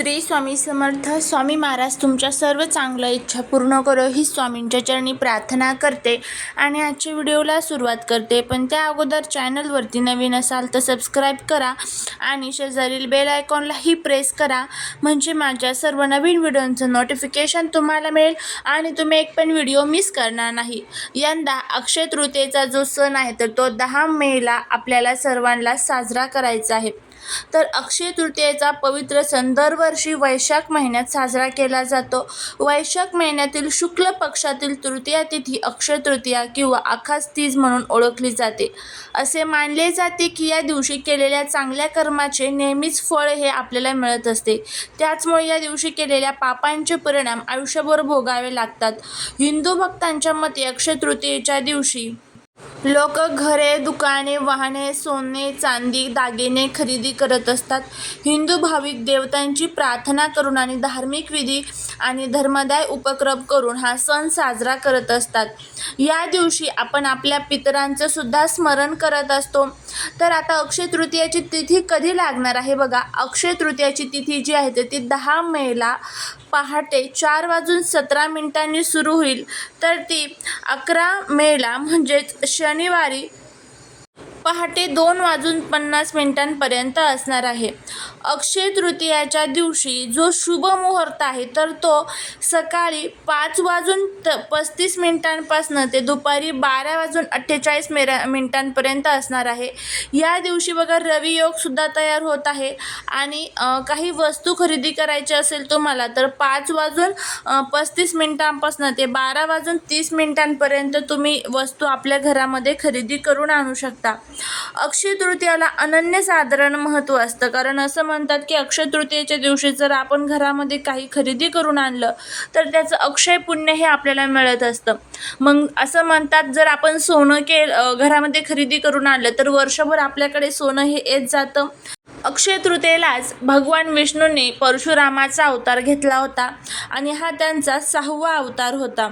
श्री स्वामी समर्थ. स्वामी महाराज तुमच्या सर्व चांगल्या इच्छा पूर्ण करो ही स्वामींच्या चरणी प्रार्थना करते आणि आजच्या व्हिडिओला सुरुवात करते. पण त्या अगोदर चॅनलवरती नवीन असाल तर सबस्क्राईब करा आणि शेजारील बेल आयकॉनलाही प्रेस करा. म्हणजे माझ्या सर्व नवीन व्हिडिओंचं नोटिफिकेशन तुम्हाला मिळेल आणि तुम्ही एक पण व्हिडिओ मिस करणार नाही. यंदा अक्षय तृतीयेचा जो सण आहे तर तो दहा मेला आपल्याला सर्वांना साजरा करायचा आहे. तर अक्षय तृतीयेचा पवित्र सण दरवर्षी वैशाख महिन्यात साजरा केला जातो. वैशाख महिन्यातील शुक्ल पक्षातील तृतीया तिथी अक्षय तृतीया किंवा आखास तीज म्हणून ओळखली जाते. असे मानले जाते की या दिवशी केलेल्या चांगल्या कर्माचे नेहमीच फळ हे आपल्याला मिळत असते. त्याचमुळे या दिवशी केलेल्या पापांचे परिणाम आयुष्यभर भोगावे लागतात. हिंदू भक्तांच्या मते अक्षय तृतीयेच्या दिवशी लोक घरे दुकाने वाहने सोने चांदी दागिने खरेदी करत असतात. हिंदू भाविक देवतांची प्रार्थना करून आणि धार्मिक विधी आणि धर्मदाय उपक्रम करून हा सण साजरा करत असतात. या दिवशी आपण आपल्या पितरांचं सुद्धा स्मरण करत असतो. तर आता अक्षय तृतीयाची तिथी कधी लागणार आहे बघा. अक्षय तृतीयाची तिथी जी आहे तर ती दहा मेला पहाटे चार वाजून सतरा मिनिटांनी सुरू होईल. तर ती अकरा मेला म्हणजेच शनिवारी पहाटे दोन वाजून पन्नास मिनिटांपर्यंत असणार आहे. अक्षय तृतीयाच्या दिवशी जो शुभ मुहूर्त आहे तर तो सकाळी पाच वाजून त पस्तीस मिनिटांपासनं ते दुपारी बारा वाजून अठ्ठेचाळीस मेरा मिनिटांपर्यंत असणार आहे. या दिवशी बघा रवियोगसुद्धा तयार होत आहे. आणि काही वस्तू खरेदी करायची असेल तुम्हाला तर पाच वाजून पस्तीस मिनिटांपासनं ते बारा वाजून तीस मिनिटांपर्यंत तुम्ही वस्तू आपल्या घरामध्ये खरेदी करून आणू शकता. अक्षय तृतीयाला अनन्यसाधारण महत्त्व असतं कारण असं म्हणतात की अक्षय तृतीयेच्या दिवशी जर आपण घरामध्ये काही खरेदी करून आणलं तर त्याचं अक्षय पुण्य हे आपल्याला मिळत असतं. मग असं म्हणतात जर आपण सोनं के घरामध्ये खरेदी करून आणलं तर वर्षभर आपल्याकडे सोनं हे येत जातं. अक्षय तृतीयेलाच भगवान विष्णूने परशुरामाचा अवतार घेतला होता आणि हा त्यांचा सहावा अवतार होता.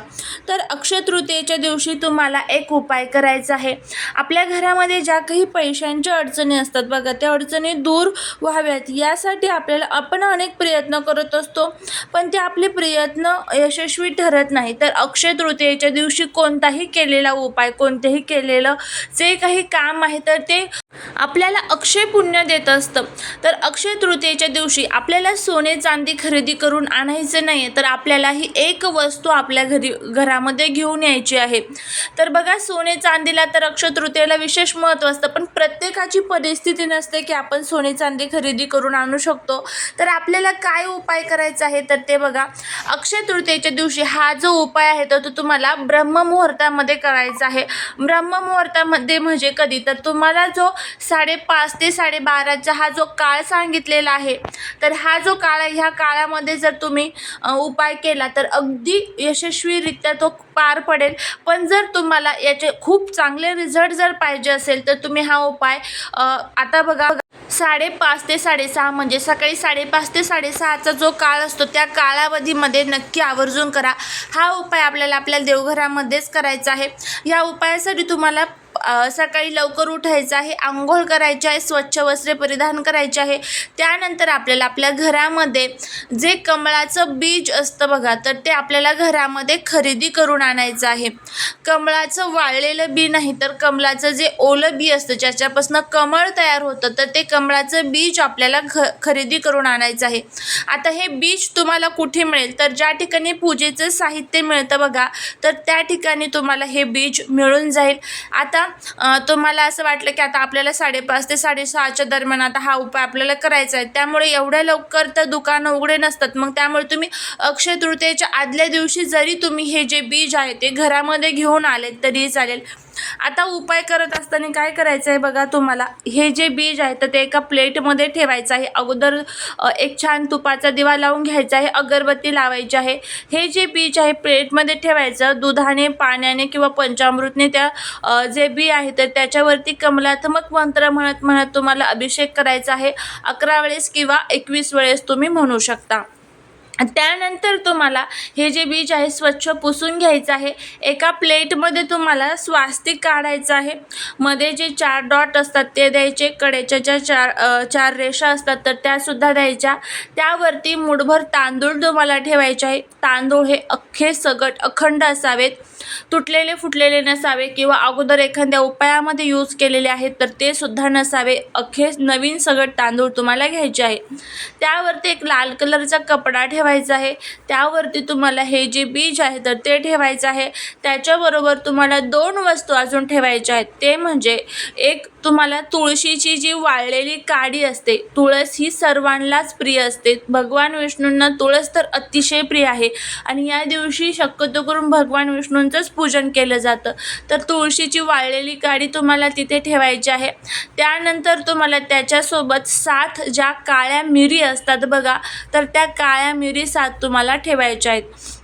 तर अक्षय तृतीयेच्या दिवशी तुम्हाला एक उपाय करायचा आहे. आपल्या घरामध्ये ज्या काही पैशांच्या अडचणी असतात बघा त्या अडचणी दूर व्हाव्यात. यासाठी आपल्याला आपण अनेक प्रयत्न करत असतो पण ते आपले प्रयत्न यशस्वी ठरत नाही. तर अक्षय तृतीयेच्या दिवशी कोणताही केलेला उपाय कोणतेही केलेलं जे काही काम आहे तर ते आपल्याला अक्षय पुण्य देत असतं. तर अक्षय तृतीयेच्या दिवशी आपल्याला सोने चांदी खरेदी करून आणायचे नाही तर आपल्याला ही एक वस्तू आपल्या घरी घरामध्ये घेऊन यायची आहे. तर बघा सोने चांदीला तर अक्षय तृतीयेला विशेष महत्त्व असतं पण प्रत्येकाची परिस्थिती नसते की आपण सोने चांदी खरेदी करून आणू शकतो. तर आपल्याला काय उपाय करायचा आहे? तर ते बघा अक्षय तृतीयेच्या दिवशी हा जो उपाय आहे तर तो तुम्हाला ब्रह्ममुहूर्तामध्ये करायचा आहे. ब्रह्ममुहूर्तामध्ये म्हणजे कधी? तर तुम्हाला जो साडेपाच ते साडेबाराचा हा जो काळ सांगितलेला आहे तर हा जो काळ आहे ह्या काळामध्ये जर तुम्ही उपाय केला तर अगदी यशस्वीरित्या तो पार पडेल. पण जर तुम्हाला याचे खूप चांगले रिझल्ट जर पाहिजे असेल तर तुम्ही हा उपाय आता बघा साडेपाच ते साडेसहा म्हणजे सकाळी साडेपाच ते साडेसहाचा जो काळ असतो त्या कालावधीमध्ये नक्की आवर्जून करा. हा उपाय आपल्याला आपल्या देवघरामध्येच करायचा आहे. या उपायासाठी तुम्हाला सकाळी लवकर उठायचं आहे आंघोळ करायची आहे स्वच्छ वस्त्रे परिधान करायचे आहे. त्यानंतर आपल्याला आपल्या घरामध्ये जे कमळाचं बीज असतं बघा तर ते आपल्याला घरामध्ये खरेदी करून आणायचं आहे. कमळाचं वाळलेलं बी नाही तर कमळाचं जे ओलं बी असतं ज्याच्यापासून कमळ तयार होतं तर ते कमळाचं बीज आपल्याला ख खरेदी करून आणायचं आहे. आता हे बीज तुम्हाला कुठे मिळेल? तर ज्या ठिकाणी पूजेचं साहित्य मिळतं बघा तर त्या ठिकाणी तुम्हाला हे बीज मिळून जाईल. आता तुम्हाला असं वाटलं की आता आपल्याला साडेपाच ते साडेसहाच्या दरम्यान आता हा उपाय आपल्याला करायचा आहे. त्यामुळे एवढ्या लवकर तर दुकानं उघडे नसतात. मग त्यामुळे तुम्ही अक्षय तृतीयेच्या आदल्या दिवशी जरी तुम्ही हे जे बीज आहे ते घरामध्ये घेऊन आले तरी चालेल. आता उपाय करत असताना काय करायचं आहे बघा तुम्हाला? हे जे बीज आहे तर ते एका प्लेटमध्ये ठेवायचं आहे. अगोदर एक छान तुपाचा दिवा लावून घ्यायचा आहे. अगरबत्ती लावायची आहे. हे जे बीज आहे प्लेटमध्ये ठेवायचं. दुधाने पाण्याने किंवा पंचामृतने त्या जे बी आहे तर त्याच्यावरती कमलात्मक मंत्र म्हणत म्हणत तुम्हाला अभिषेक करायचा आहे. अकरा वेळेस किंवा एकवीस वेळेस तुम्ही म्हणू शकता. त्यानंतर तुम्हाला हे जे बीज आहे स्वच्छ पुसून घ्यायचं आहे. एका प्लेटमध्ये तुम्हाला स्वास्तिक काढायचं आहे. मध्ये जे चार डॉट असतात ते द्यायचे. कडेच्या ज्या चार चार रेषा असतात तर त्यासुद्धा द्यायच्या. त्यावरती मुठभर तांदूळ तुम्हाला ठेवायचे आहे. तांदूळ हे अख्खे सगट अखंड असावेत. तुटलेले फुटलेले नसावे किंवा अगोदर एखाद्या उपायामध्ये यूज केलेले आहेत तर ते सुद्धा नसावे. अख्खे नवीन सगट तांदूळ तुम्हाला घ्यायचे आहे. त्यावरती एक लाल कलरचा कपडा ठेवा ठेवायचं आहे. त्यावरती तुम्हाला हे जे बीज आहे तर ते ठेवायचं आहे. त्याच्याबरोबर तुम्हाला दोन वस्तू अजून ठेवायच्या आहेत. ते म्हणजे एक तुम्हाला तुळशीची जी वाळलेली काडी असते तुळस ही सर्वांनाच प्रिय असते. भगवान विष्णूंना तुळस तर अतिशय प्रिय आहे. आणि या दिवशी शक्यतो करून भगवान विष्णूंचंच पूजन केलं जातं. तर तुळशीची वाळलेली काडी तुम्हाला तिथे ठेवायची आहे. त्यानंतर तुम्हाला त्याच्यासोबत सात ज्या काळ्या मिरी असतात बघा तर त्या काळ्या मिरी सात तुम्हाला ठेवायच्या आहेत.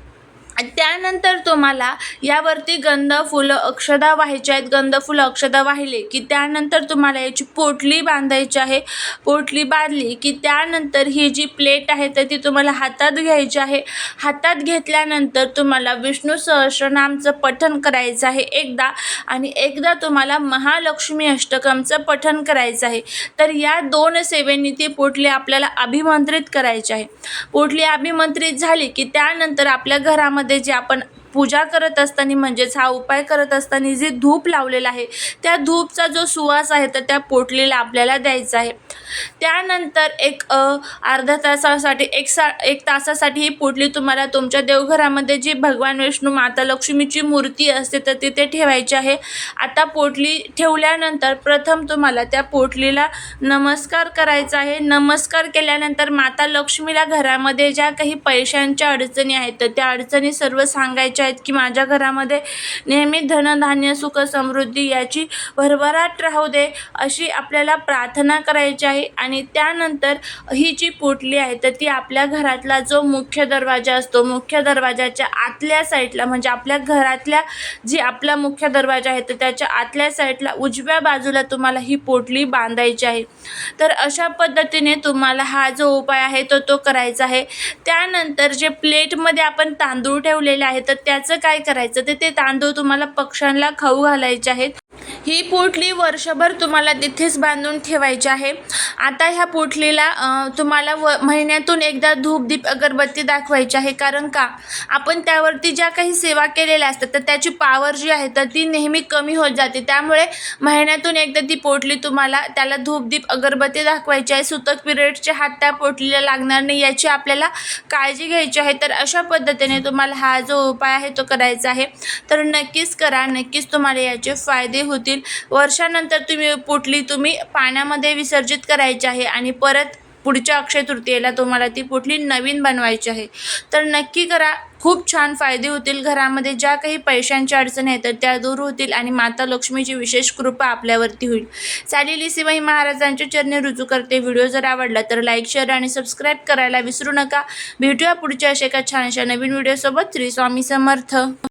त्यानंतर तुम्हाला यावरती गंध फुलं अक्षदा व्हायच्या आहेत. गंध फुलं अक्षदा वाहिले की त्यानंतर तुम्हाला याची पोटली बांधायची आहे. पोटली बांधली की त्यानंतर ही जी प्लेट आहे तर ती तुम्हाला हातात घ्यायची आहे. हातात घेतल्यानंतर तुम्हाला विष्णू सहस्रनामचं पठण करायचं आहे एकदा. आणि एकदा तुम्हाला महालक्ष्मी अष्टकमचं पठण करायचं आहे. तर या दोन सेवेनी ती पोटली आपल्याला अभिमंत्रित करायची आहे. पोटली अभिमंत्रित झाली की त्यानंतर आपल्या घरामध्ये जे आपण पूजा करत असताना म्हणजेच हा उपाय करत असताना जे धूप लावलेला आहे त्या धूपचा जो सुवास आहे तर त्या पोटलीला आपल्याला द्यायचा आहे. त्यानंतर एक अर्धा तासासाठी एक सा एक तासासाठी ही पोटली तुम्हाला तुमच्या देवघरामध्ये जी भगवान विष्णू माता लक्ष्मीची मूर्ती असते तर तिथे ठेवायची आहे. आता पोटली ठेवल्यानंतर प्रथम तुम्हाला त्या पोटलीला नमस्कार करायचा आहे. नमस्कार केल्यानंतर माता लक्ष्मीला घरामध्ये ज्या काही पैशांच्या अडचणी आहेत तर त्या अडचणी सर्व सांगायच्या आहेत की माझ्या घरामध्ये नेहमी धनधान्य सुख समृद्धी याची भरभराट राहू दे अशी आपल्याला प्रार्थना करायची आहे. आणि त्यानंतर ही जी पोटली आहे तर ती आपल्या घरातला जो मुख्य दरवाजा असतो मुख्य दरवाजाच्या आतल्या साईडला म्हणजे आपल्या घरातल्या जी आपला मुख्य दरवाजा आहे तर त्याच्या आतल्या साईडला उजव्या बाजूला तुम्हाला ही पोटली बांधायची आहे. तर अशा पद्धतीने तुम्हाला हा जो उपाय आहे तो तो करायचा आहे. त्यानंतर जे प्लेटमध्ये आपण तांदूळ ठेवलेले आहे तर त्याचं काय करायचं? तर ते तांदूळ तुम्हाला पक्ष्यांना खाऊ घालायचे आहेत. ही पोटली वर्षभर तुम्हाला तिथेच बांधून ठेवायची आहे. आता ह्या पोटलीला तुम्हाला व महिन्यातून एकदा धूपदीप अगरबत्ती दाखवायची आहे. कारण का? आपण त्यावरती ज्या काही सेवा केलेल्या असतात तर त्याची पावर जी आहे तर ती नेहमी कमी होत जाते. त्यामुळे महिन्यातून एकदा ती पोटली तुम्हाला त्याला धूपदीप अगरबत्ती दाखवायची आहे. सुतक पिरियडचे हात त्या पोटलीला लागणार नाही याची आपल्याला काळजी घ्यायची आहे. तर अशा पद्धतीने तुम्हाला हा जो उपाय आहे तो करायचा आहे. तर नक्कीच करा नक्कीच तुम्हाला याचे फायदे होतील. वर्षानंतर तुम्ही पोटली तुम्ही पाण्यामध्ये विसर्जित करायची आहे आणि परत पुढच्या अक्षय तृतीयेला तुम्हाला ती पोटली नवीन बनवायची आहे. तर नक्की करा खूप छान फायदे होतील घरामध्ये ज्या काही पैशांच्या अडचणी आहेत तर त्या दूर होतील आणि माता लक्ष्मीची विशेष कृपा आपल्यावरती होईल. चालेली शिवाई महाराजांच्या चरणी रुजू करते. व्हिडिओ जर आवडला तर लाईक शेअर आणि सबस्क्राईब करायला विसरू नका. भेटूया पुढच्या अशा एका छानशा नवीन व्हिडिओसोबत. श्री स्वामी समर्थ.